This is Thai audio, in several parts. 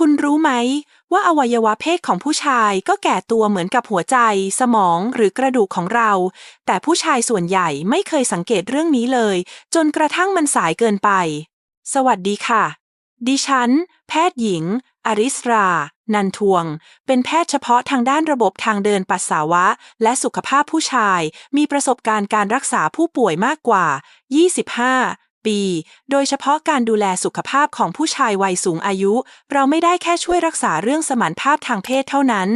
คุณรู้ไหม ว่าอวัยวะเพศของผู้ชายก็แก่ตัวเหมือนกับหัวใจ สมองหรือกระดูกของเรา แต่ผู้ชายส่วนใหญ่ไม่เคยสังเกตเรื่องนี้เลย จนกระทั่งมันสายเกินไป สวัสดีค่ะ ดิฉัน แพทย์หญิง อริสรา นันทวง เป็นแพทย์เฉพาะทางด้านระบบทางเดินปัสสาวะ และสุขภาพผู้ชาย มีประสบการณ์การรักษาผู้ป่วยมากกว่า 25 ปี โดยเฉพาะการดูแลสุขภาพของผู้ชายวัยสูงอายุ เราไม่ได้แค่ช่วยรักษาเรื่องสมานภาพทางเพศเท่านั้น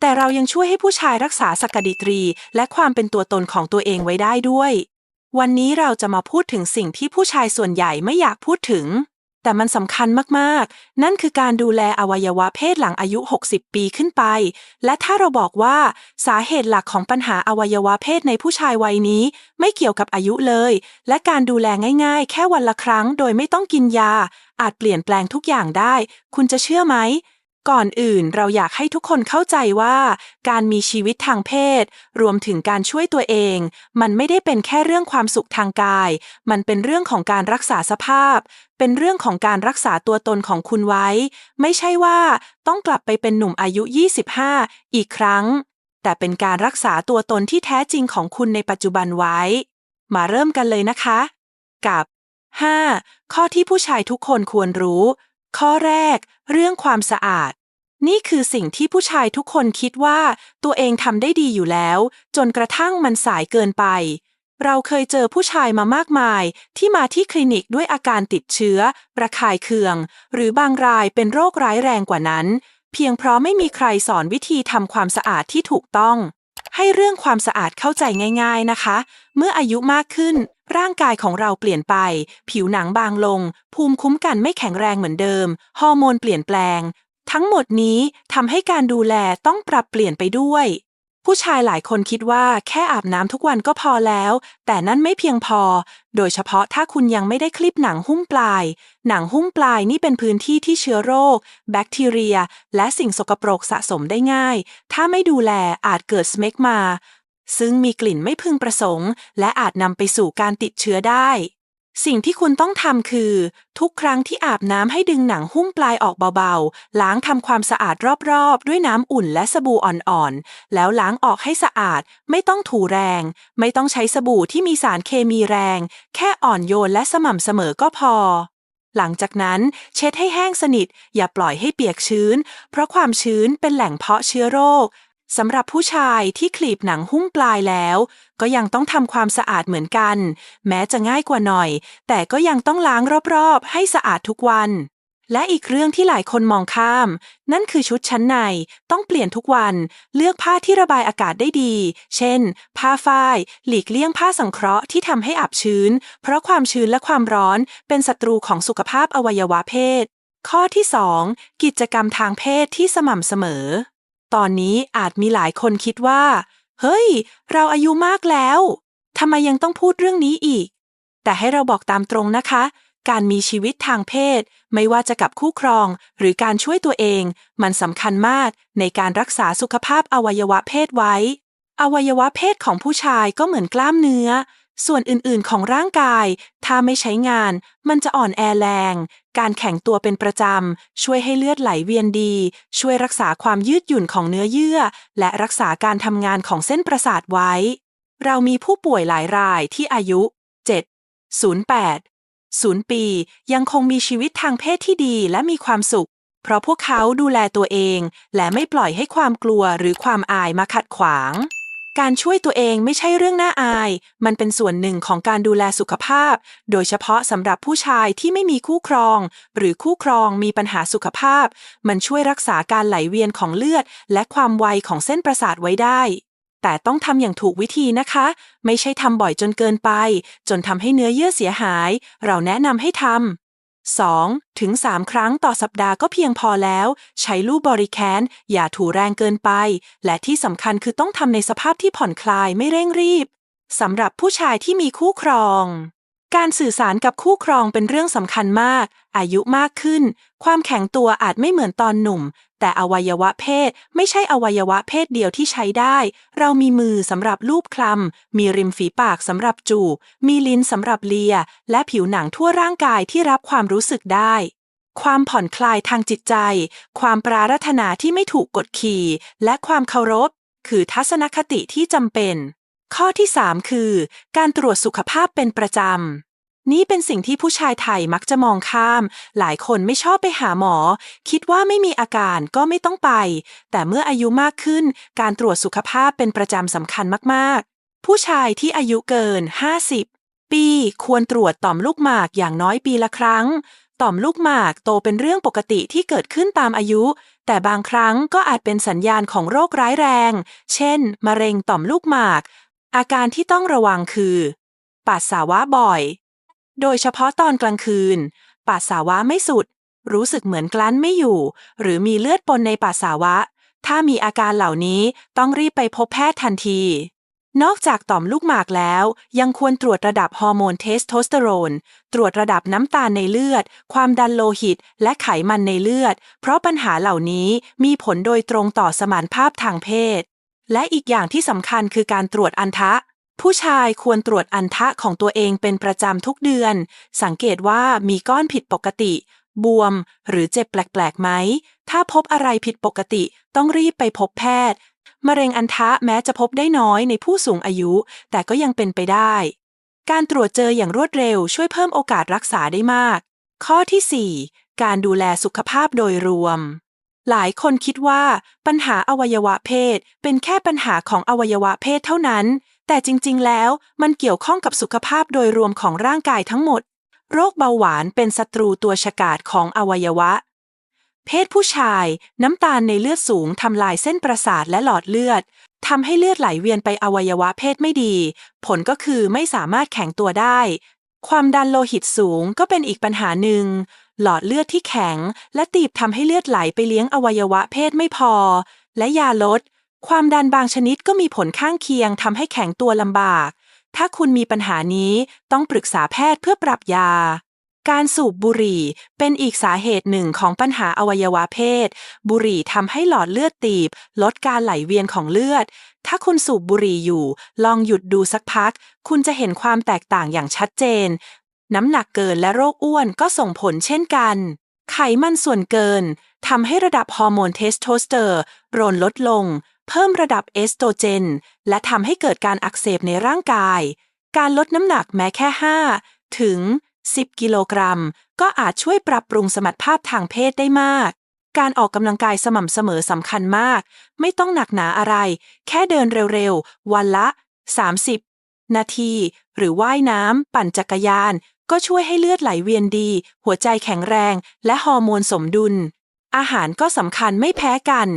แต่เรายังช่วยให้ผู้ชายรักษาสกดิตรี และความเป็นตัวตนของตัวเองไว้ได้ด้วย วันนี้เราจะมาพูดถึงสิ่งที่ผู้ชายส่วนใหญ่ไม่อยากพูดถึง แต่มันสำคัญมากๆ นั่นคือการดูแลอวัยวะเพศหลังอายุ 60 ปีขึ้นไป และถ้าเราบอกว่าสาเหตุหลักของปัญหาอวัยวะเพศในผู้ชายวัยนี้ ไม่เกี่ยวกับอายุเลย และการดูแลง่ายๆ แค่วันละครั้ง โดยไม่ต้องกินยา อาจเปลี่ยนแปลงทุกอย่างได้ คุณจะเชื่อไหม ก่อนอื่นเราอยากให้ทุกคนเข้าใจว่า การมีชีวิตทางเพศ รวมถึงการช่วยตัวเอง มันไม่ได้เป็นแค่เรื่องความสุขทางกาย มันเป็นเรื่องของการรักษาสภาพ เป็นเรื่องของการรักษาตัวตนของคุณไว้ ไม่ใช่ว่าต้องกลับไปเป็นหนุ่มอายุ 25 อีกครั้ง แต่เป็นการรักษาตัวตนที่แท้จริงของคุณในปัจจุบันไว้ มาเริ่มกันเลยนะคะ กับ 5. ข้อที่ผู้ชายทุกคนควรรู้ ข้อแรก เรื่องความสะอาด นี่คือสิ่งที่ผู้ชายทุกคนคิดว่าตัวเองทำได้ดีอยู่แล้ว จนกระทั่งมันสายเกินไป เราเคยเจอผู้ชายมามากมาย ที่มาที่คลินิกด้วยอาการติดเชื้อ ประคายเคือง หรือบางรายเป็นโรคร้ายแรงกว่านั้น เพียงเพราะไม่มีใครสอนวิธีทำความสะอาดที่ถูกต้อง ให้เรื่องความสะอาดเข้าใจง่าย ๆนะคะ เมื่ออายุมากขึ้น ร่างกายของเราเปลี่ยนไป ผิวหนังบางลง ภูมิคุ้มกันไม่แข็งแรงเหมือนเดิม ฮอร์โมนเปลี่ยนแปลง ทั้งหมดนี้ทำให้การดูแลต้องปรับเปลี่ยนไปด้วย ผู้ชายหลายคนคิดว่าแค่อาบน้ำทุกวันก็พอแล้ว แต่นั่นไม่เพียงพอ โดยเฉพาะถ้าคุณยังไม่ได้คลิปหนังหุ้มปลาย หนังหุ้มปลายนี่เป็นพื้นที่ที่เชื้อโรค แบคทีเรีย และสิ่งสกปรกสะสมได้ง่าย ถ้าไม่ดูแลอาจเกิดสเมกมา ซึ่งมีกลิ่นไม่พึงประสงค์ และอาจนำไปสู่การติดเชื้อได้ สิ่งที่คุณต้องทำคือ ทุกครั้งที่อาบน้ำให้ดึงหนังหุ้มปลายออกเบาๆ ล้างทำความสะอาดรอบๆ ด้วยน้ำอุ่นและสบู่อ่อนๆ แล้วล้างออกให้สะอาด ไม่ต้องถูแรง ไม่ต้องใช้สบู่ที่มีสารเคมีแรง แค่อ่อนโยนและสม่ำเสมอก็พอ หลังจากนั้นเช็ดให้แห้งสนิท อย่าปล่อยให้เปียกชื้น เพราะความชื้นเป็นแหล่งเพาะเชื้อโรค สำหรับผู้ชายที่คลีบหนังหุ้มปลายแล้ว ก็ยังต้องทำความสะอาดเหมือนกัน แม้จะง่ายกว่าหน่อย แต่ก็ยังต้องล้างรอบๆ ให้สะอาดทุกวัน และอีกเรื่องที่หลายคนมองข้าม นั่นคือชุดชั้นในต้องเปลี่ยนทุกวัน เลือกผ้าที่ระบายอากาศได้ดี เช่น ผ้าฝ้าย หลีกเลี่ยงผ้าสังเคราะห์ที่ทำให้อับชื้น เพราะความชื้นและความร้อนเป็นศัตรูของสุขภาพอวัยวะเพศ ข้อที่ 2 กิจกรรมทางเพศที่สม่ำเสมอ ตอนนี้อาจมีหลายคนคิดว่า เฮ้ย เราอายุมากแล้วทำไมยังต้องพูดเรื่องนี้อีก แต่ให้เราบอกตามตรงนะคะ การมีชีวิตทางเพศ ไม่ว่าจะกับคู่ครอง หรือการช่วยตัวเอง มันสำคัญมากในการรักษาสุขภาพอวัยวะเพศไว้ อวัยวะเพศของผู้ชายก็เหมือนกล้ามเนื้อ ส่วนอื่นๆของร่างกาย ถ้าไม่ใช้งาน มันจะอ่อนแอแรง การแข็งตัวเป็นประจำ ช่วยให้เลือดไหลเวียนดี ช่วยรักษาความยืดหยุ่นของเนื้อเยื่อ และรักษาการทำงานของเส้นประสาทไว้ เรามีผู้ป่วยหลายรายที่อายุ 7 08 0 ปี ยังคงมีชีวิตทางเพศที่ดีและมีความสุข เพราะพวกเขาดูแลตัวเอง และไม่ปล่อยให้ความกลัวหรือความอายมาขัดขวาง การช่วยตัวเองไม่ใช่เรื่องน่าอาย มันเป็นส่วนหนึ่งของการดูแลสุขภาพ โดยเฉพาะสำหรับผู้ชายที่ไม่มีคู่ครอง หรือคู่ครองมีปัญหาสุขภาพ มันช่วยรักษาการไหลเวียนของเลือด และความไวของเส้นประสาทไว้ได้ แต่ต้องทำอย่างถูกวิธีนะคะ ไม่ใช่ทำบ่อยจนเกินไป จนทำให้เนื้อเยื่อเสียหาย เราแนะนำให้ทำ 2. ถึง 3 ครั้งต่อสัปดาห์ก็เพียงพอแล้ว ใช้ลูบบริแคนอย่าถูแรงเกินไป และที่สำคัญคือต้องทำในสภาพที่ผ่อนคลายไม่เร่งรีบสำหรับผู้ชายที่มีคู่ครอง การสื่อสารกับคู่ครองเป็นเรื่องสำคัญมาก อายุมากขึ้น ความแข็งตัวอาจไม่เหมือนตอนหนุ่ม แต่อวัยวะเพศไม่ใช่อวัยวะเพศเดียวที่ใช้ได้ เรามีมือสำหรับลูบคลำ มีริมฝีปากสำหรับจูบ มีลิ้นสำหรับเลีย และผิวหนังทั่วร่างกายที่รับความรู้สึกได้ ความผ่อนคลายทางจิตใจ ความปรารถนาที่ไม่ถูกกดขี่ และความเคารพ คือทัศนคติที่จำเป็น ข้อที่ 3 คือ การตรวจสุขภาพเป็นประจำ นี่เป็นสิ่งที่ผู้ชายไทยมักจะมองข้าม หลายคนไม่ชอบไปหาหมอ คิดว่าไม่มีอาการก็ไม่ต้องไป แต่เมื่ออายุมากขึ้น การตรวจสุขภาพเป็นประจำสำคัญมากๆ ผู้ชายที่อายุเกิน 50 ปีควรตรวจต่อมลูกหมากอย่างน้อยปีละครั้ง ต่อมลูกหมากโตเป็นเรื่องปกติที่เกิดขึ้นตามอายุ แต่บางครั้งก็อาจเป็นสัญญาณของโรคร้ายแรง เช่น มะเร็งต่อมลูกหมาก อาการที่ต้องระวังคือ ปัสสาวะบ่อย โดยเฉพาะตอนกลางคืน ปัสสาวะไม่สุด รู้สึกเหมือนกลั้นไม่อยู่ หรือมีเลือดปนในปัสสาวะ ถ้ามีอาการเหล่านี้ต้องรีบไปพบแพทย์ทันที นอกจากต่อมลูกหมากแล้ว ยังควรตรวจระดับฮอร์โมนเทสโทสเตอโรน ตรวจระดับน้ำตาลในเลือด ความดันโลหิต และไขมันในเลือด เพราะปัญหาเหล่านี้มีผลโดยตรงต่อสมานภาพทางเพศ และอีกอย่างที่สำคัญคือการตรวจอันทะ ผู้ชายควรตรวจอันทะของตัวเองเป็นประจำทุกเดือน สังเกตว่ามีก้อนผิดปกติ บวม หรือเจ็บแปลกๆไหม ถ้าพบอะไรผิดปกติต้องรีบไปพบแพทย์มะเร็งอันทะแม้จะพบได้น้อยในผู้สูงอายุ แต่ก็ยังเป็นไปได้ การตรวจเจออย่างรวดเร็วช่วยเพิ่มโอกาสรักษาได้มาก ข้อที่ 4 การดูแลสุขภาพโดยรวม หลายคนคิดว่าปัญหาอวัยวะเพศ เป็นแค่ปัญหาของอวัยวะเพศเท่านั้น แต่จริง ๆ แล้วมันเกี่ยวข้องกับสุขภาพโดยรวมของร่างกายทั้งหมด โรคเบาหวานเป็นศัตรูตัวฉกาจของอวัยวะ เพศผู้ชาย น้ำตาลในเลือดสูงทำลายเส้นประสาทและหลอดเลือดทำให้เลือดไหลเวียนไปอวัยวะเพศไม่ดี ผลก็คือไม่สามารถแข็งตัวได้ ความดันโลหิตสูงก็เป็นอีกปัญหาหนึ่ง หลอดเลือดที่แข็ง และตีบทำให้เลือดไหลไปเลี้ยงอวัยวะเพศไม่พอ และยาลด ความดันบางชนิดก็มีผลข้างเคียงทำให้แข็งตัวลำบาก ถ้าคุณมีปัญหานี้ต้องปรึกษาแพทย์เพื่อปรับยา การสูบบุหรี่เป็นอีกสาเหตุหนึ่งของปัญหาอวัยวะเพศ บุหรี่ทำให้หลอดเลือดตีบ ลดการไหลเวียนของเลือด ถ้าคุณสูบบุหรี่อยู่ ลองหยุดดูสักพัก คุณจะเห็นความแตกต่างอย่างชัดเจน น้ำหนักเกินและโรคอ้วนก็ส่งผลเช่นกัน ไขมันส่วนเกินทำให้ระดับฮอร์โมนเทสโทสเตอโรนลดลง เพิ่มระดับเอสโตรเจน และทำให้เกิดการอักเสบในร่างกาย การลดน้ำหนักแม้แค่ 5 ถึง 10 กิโลกรัม ก็อาจช่วยปรับปรุงสมรรถภาพทางเพศได้มาก การออกกำลังกายสม่ำเสมอสำคัญมาก ไม่ต้องหนักหนาอะไร แค่เดินเร็วๆ วันละ 30 นาที หรือว่ายน้ำปั่นจักรยาน ก็ช่วยให้เลือดไหลเวียนดี หัวใจแข็งแรง และฮอร์โมนสมดุล อาหารก็สำคัญไม่แพ้กัน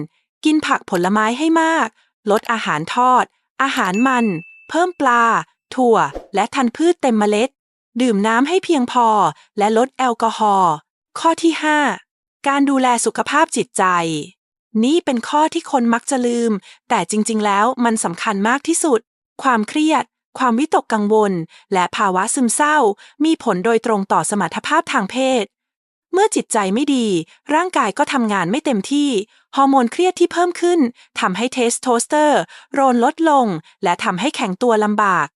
กินผักผลไม้ให้มาก ลดอาหารทอด อาหารมัน เพิ่มปลาถั่วและธัญพืชเต็มเมล็ด ดื่มน้ำให้เพียงพอและลดแอลกอฮอล์ ข้อที่ 5 การดูแลสุขภาพจิตใจ นี่เป็นข้อที่คนมักจะลืม แต่จริงๆ แล้วมันสำคัญมากที่สุด ความเครียด ความวิตกกังวล และภาวะซึมเศร้า มีผลโดยตรงต่อสมรรถภาพทางเพศ เมื่อจิตใจไม่ดี ร่างกายก็ทำงานไม่เต็มที่ ฮอร์โมนเครียดที่เพิ่มขึ้นทำให้เทสโทสเตอโรนลดลง และทำให้แข็งตัวลำบาก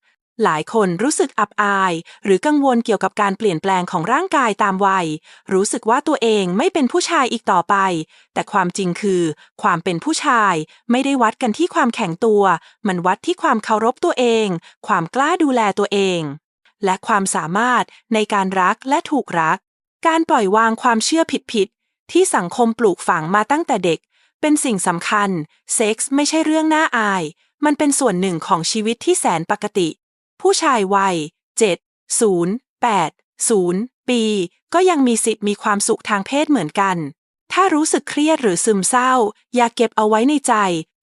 หลายคนรู้สึกอับอาย หรือกังวลเกี่ยวกับการเปลี่ยนแปลงของร่างกายตามวัย รู้สึกว่าตัวเองไม่เป็นผู้ชายอีกต่อไป แต่ความจริงคือ ความเป็นผู้ชายไม่ได้วัดกันที่ความแข็งตัว มันวัดที่ความเคารพตัวเอง ความกล้าดูแลตัวเอง และความสามารถในการรักและถูกรัก การปล่อยวางความเชื่อผิดๆที่สังคมปลูกฝังมาตั้งแต่เด็ก เป็นสิ่งสำคัญ เซ็กส์ไม่ใช่เรื่องน่าอาย มันเป็นส่วนหนึ่งของชีวิตที่แสนปกติ ผู้ชายวัย 7 0 8 0 ปี ก็ยังมีสิทธิ์มีความสุขทางเพศเหมือนกัน ถ้ารู้สึกเครียดหรือซึมเศร้า อย่าเก็บเอาไว้ในใจ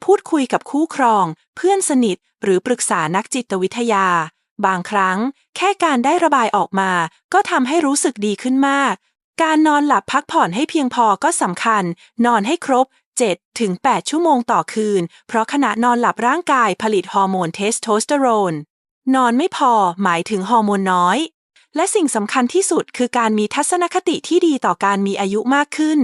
พูดคุยกับคู่ครอง เพื่อนสนิท หรือปรึกษานักจิตวิทยา บางครั้ง แค่การได้ระบายออกมา ก็ทำให้รู้สึกดีขึ้นมาก การนอนหลับพักผ่อนให้เพียงพอก็สำคัญ นอนให้ครบ7ถึง8ชั่วโมงต่อคืน เพราะขณะนอนหลับร่างกายผลิตฮอร์โมนเทสโทสเตอโรน นอนไม่พอหมายถึงฮอร์โมนน้อย และสิ่งสำคัญที่สุดคือการมีทัศนคติที่ดีต่อการมีอายุมากขึ้น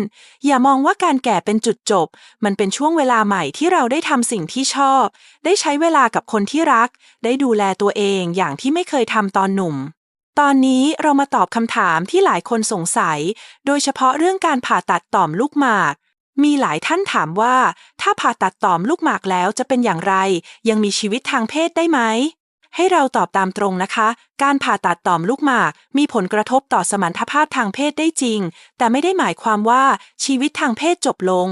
อย่ามองว่าการแก่เป็นจุดจบ มันเป็นช่วงเวลาใหม่ที่เราได้ทำสิ่งที่ชอบ ได้ใช้เวลากับคนที่รัก ได้ดูแลตัวเองอย่างที่ไม่เคยทำตอนหนุ่มตอนนี้เรามาตอบคำถามที่หลายคนสงสัย โดยเฉพาะเรื่องการผ่าตัดต่อมลูกหมาก มีหลายท่านถามว่า ถ้าผ่าตัดต่อมลูกหมากแล้วจะเป็นอย่างไร ยังมีชีวิตทางเพศได้ไหม ให้เราตอบตามตรงนะคะ การผ่าตัดต่อมลูกหมาก มีผลกระทบต่อสมรรถภาพทางเพศได้จริง แต่ไม่ได้หมายความว่าชีวิตทางเพศจบลง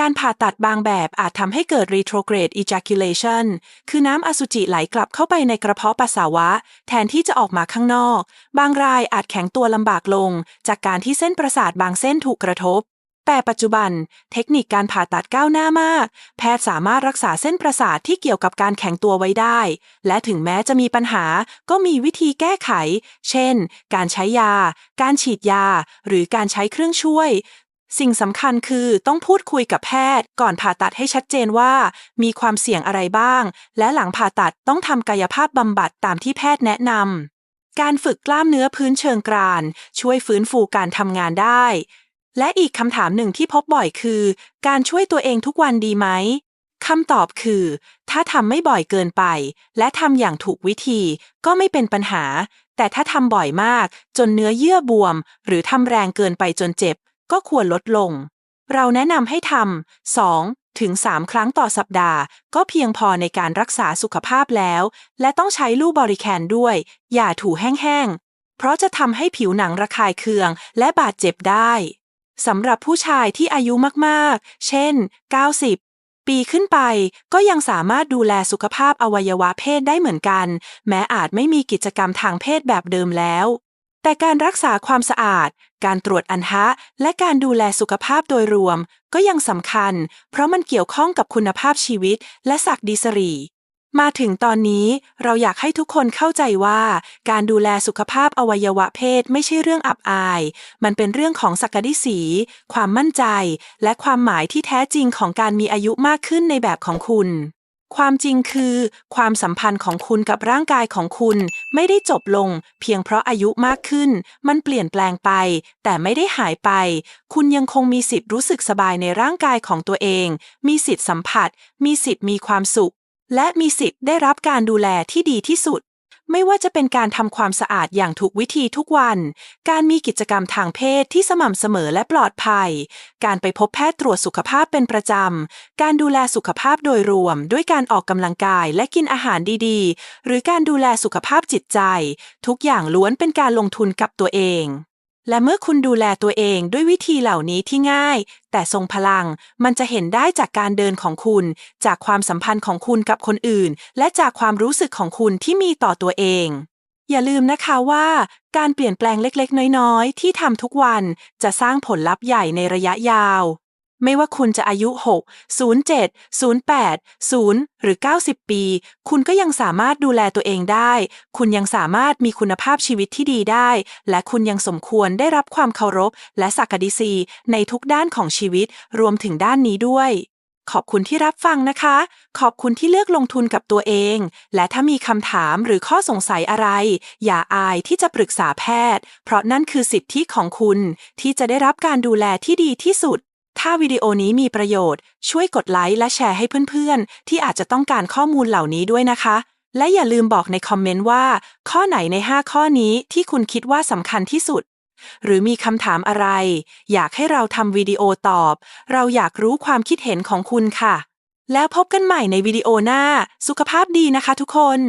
การผ่าตัดบางแบบอาจทำให้เกิด retrograde ejaculation คือน้ำอสุจิไหลกลับเข้าไปในกระเพาะปัสสาวะ แทนที่จะออกมาข้างนอก บางรายอาจแข็งตัวลำบากลง จากการที่เส้นประสาทบางเส้นถูกกระทบ แต่ปัจจุบันเทคนิคการผ่าตัดก้าวหน้ามาก แพทย์สามารถรักษาเส้นประสาทที่เกี่ยวกับการแข็งตัวไว้ได้ และถึงแม้จะมีปัญหาก็มีวิธีแก้ไข เช่น การใช้ยา การฉีดยา หรือการใช้เครื่องช่วย สิ่งสำคัญคือต้องพูดคุยกับแพทย์ ก่อนผ่าตัดให้ชัดเจนว่า มีความเสี่ยงอะไรบ้าง และหลังผ่าตัดต้องทำกายภาพบำบัดตามที่แพทย์แนะนำการฝึกกล้ามเนื้อพื้นเชิงกราน ช่วยฟื้นฟูการทำงานได้ และอีกคำถามหนึ่งที่พบบ่อยคือ การช่วยตัวเองทุกวันดีไหมคำตอบคือ ถ้าทำไม่บ่อยเกินไป และทำอย่างถูกวิธีก็ไม่เป็นปัญหา แต่ถ้าทำบ่อยมาก จนเนื้อเยื่อบวม หรือทำแรงเกินไปจนเจ็บ ก็ควรลดลง เราแนะนำให้ทำ2ถึง 3 ครั้งต่อสัปดาห์ ก็เพียงพอในการรักษาสุขภาพแล้ว และต้องใช้ลูบริแคนด้วย อย่าถูแห้งๆ เพราะจะทำให้ผิวหนังระคายเคืองและบาดเจ็บได้ สำหรับผู้ชายที่อายุมากๆ เช่น 90ปีขึ้นไปก็ยังสามารถดูแลสุขภาพอวัยวะเพศได้เหมือนกัน แม้อาจไม่มีกิจกรรมทางเพศแบบเดิมแล้ว แต่การรักษาความสะอาด การตรวจอันทะ และการดูแลสุขภาพโดยรวม ก็ยังสำคัญ เพราะมันเกี่ยวข้องกับคุณภาพชีวิตและศักดิสรี มาถึงตอนนี้เราอยากให้ทุกคนเข้าใจว่า การดูแลสุขภาพอวัยวะเพศไม่ใช่เรื่องอับอาย มันเป็นเรื่องของศักดิสีความมั่นใจ และความหมายที่แท้จริงของการมีอายุมากขึ้นในแบบของคุณ ความจริงคือ ความสัมพันธ์ของคุณกับร่างกายของคุณ ไม่ได้จบลง เพียงเพราะอายุมากขึ้น มันเปลี่ยนแปลงไป แต่ไม่ได้หายไป คุณยังคงมีสิทธิ์รู้สึกสบายในร่างกายของตัวเอง มีสิทธิ์สัมผัส มีสิทธิ์มีความสุข และมีสิทธิ์ได้รับการดูแลที่ดีที่สุด ไม่ว่าจะเป็นการทำความสะอาดอย่างถูกวิธีทุกวัน การมีกิจกรรมทางเพศที่สม่ำเสมอและปลอดภัย การไปพบแพทย์ตรวจสุขภาพเป็นประจำ การดูแลสุขภาพโดยรวม ด้วยการออกกำลังกายและกินอาหารดีๆ หรือการดูแลสุขภาพจิตใจ ทุกอย่างล้วนเป็นการลงทุนกับตัวเอง และเมื่อคุณดูแลตัวเองด้วยวิธีเหล่านี้ที่ง่าย แต่ทรงพลังมันจะเห็นได้จากการเดินของคุณ จากความสัมพันธ์ของคุณกับคนอื่น และจากความรู้สึกของคุณที่มีต่อตัวเอง อย่าลืมนะคะว่า การเปลี่ยนแปลงเล็กๆ น้อยๆ ที่ทำทุกวันจะสร้างผลลัพธ์ใหญ่ในระยะยาว ไม่ว่าคุณจะอายุ 6 07 08 0 หรือ 90 ปี คุณก็ยังสามารถดูแลตัวเองได้ คุณยังสามารถมีคุณภาพชีวิตที่ดีได้ และคุณยังสมควรได้รับความเคารพ และสักการะสีในทุกด้านของชีวิตรวมถึงด้านนี้ด้วยขอบคุณที่รับฟังนะคะ ขอบคุณที่เลือกลงทุนกับตัวเอง และถ้ามีคำถามหรือข้อสงสัยอะไร อย่าอายที่จะปรึกษาแพทย์ เพราะนั่นคือสิทธิของคุณ ที่จะได้รับการดูแลที่ดีที่สุด ถ้าวิดีโอนี้มีประโยชน์ ช่วยกดไลค์และแชร์ให้เพื่อนๆ ที่อาจจะต้องการข้อมูลเหล่านี้ด้วยนะคะ และอย่าลืมบอกในคอมเมนต์ว่า ข้อไหนใน 5 ข้อนี้ที่คุณคิดว่าสำคัญที่สุด หรือมีคำถามอะไร อยากให้เราทำวิดีโอตอบ เราอยากรู้ความคิดเห็นของคุณค่ะ แล้วพบกันใหม่ในวิดีโอหน้า สุขภาพดีนะคะทุกคน